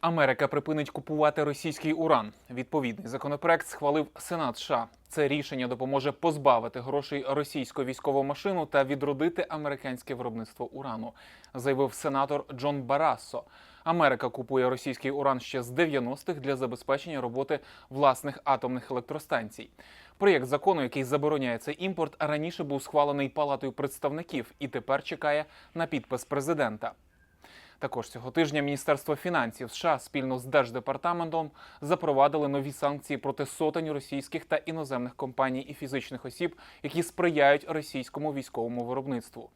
Америка припинить купувати російський уран. Відповідний законопроект схвалив Сенат США. Це рішення допоможе позбавити грошей російську військову машину та відродити американське виробництво урану, заявив сенатор Джон Барассо. Америка купує російський уран ще з 90-х для забезпечення роботи власних атомних електростанцій. Проєкт закону, який забороняє цей імпорт, раніше був схвалений Палатою представників і тепер чекає на підпис президента. Також цього тижня Міністерство фінансів США спільно з Держдепартаментом запровадили нові санкції проти сотень російських та іноземних компаній і фізичних осіб, які сприяють російському військовому виробництву.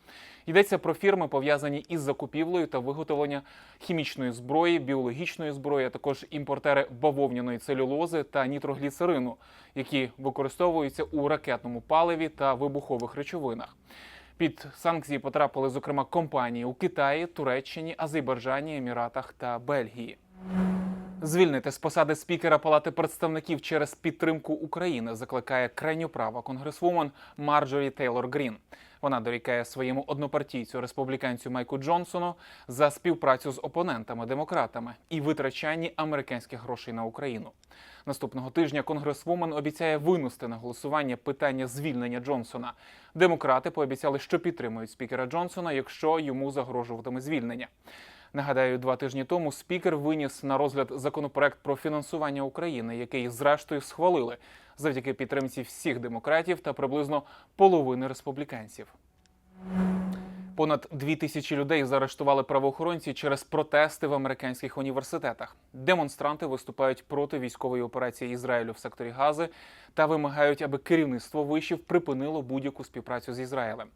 Йдеться про фірми, пов'язані із закупівлею та виготовленням хімічної зброї, біологічної зброї, а також імпортери бавовняної целюлози та нітрогліцерину, які використовуються у ракетному паливі та вибухових речовинах. Під санкції потрапили, зокрема, компанії у Китаї, Туреччині, Азербайджані, Еміратах та Бельгії. Звільнити з посади спікера Палати представників через підтримку України закликає крайньоправа конгресвумен Марджорі Тейлор Грін. Вона дорікає своєму однопартійцю республіканцю Майку Джонсону за співпрацю з опонентами демократами і витрачанні американських грошей на Україну. Наступного тижня конгресвумен обіцяє винести на голосування питання звільнення Джонсона. Демократи пообіцяли, що підтримують спікера Джонсона, якщо йому загрожуватиме звільнення. Нагадаю, два тижні тому спікер виніс на розгляд законопроект про фінансування України, який зрештою схвалили завдяки підтримці всіх демократів та приблизно половини республіканців. Понад дві тисячі людей заарештували правоохоронці через протести в американських університетах. Демонстранти виступають проти військової операції Ізраїлю в секторі Гази та вимагають, аби керівництво вишів припинило будь-яку співпрацю з Ізраїлем.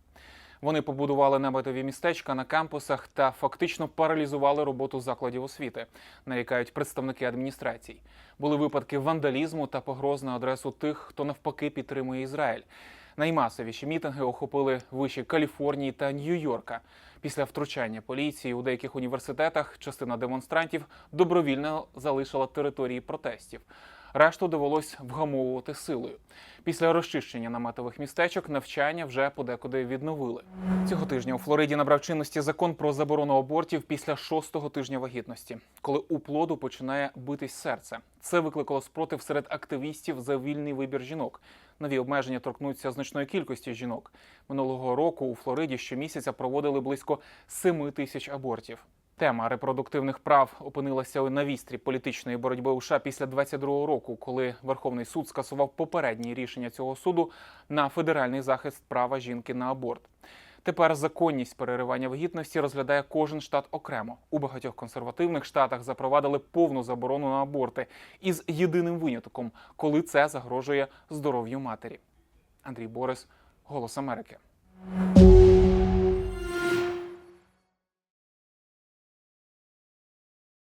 Вони побудували наметові містечка на кампусах та фактично паралізували роботу закладів освіти, нарікають представники адміністрацій. Були випадки вандалізму та погроз на адресу тих, хто навпаки підтримує Ізраїль. Наймасовіші мітинги охопили виші Каліфорнії та Нью-Йорка. Після втручання поліції у деяких університетах частина демонстрантів добровільно залишила території протестів. Решту довелось вгамовувати силою. Після розчищення наметових містечок навчання вже подекуди відновили. Цього тижня у Флориді набрав чинності закон про заборону абортів після шостого тижня вагітності, коли у плоду починає битись серце. Це викликало спротив серед активістів за вільний вибір жінок. Нові обмеження торкнуться значної кількості жінок. Минулого року у Флориді щомісяця проводили близько 7 тисяч абортів. Тема репродуктивних прав опинилася на вістрі політичної боротьби у США після 22-го року, коли Верховний суд скасував попередні рішення цього суду на федеральний захист права жінки на аборт. Тепер законність переривання вагітності розглядає кожен штат окремо. У багатьох консервативних штатах запровадили повну заборону на аборти із єдиним винятком, коли це загрожує здоров'ю матері. Андрій Борис, Голос Америки.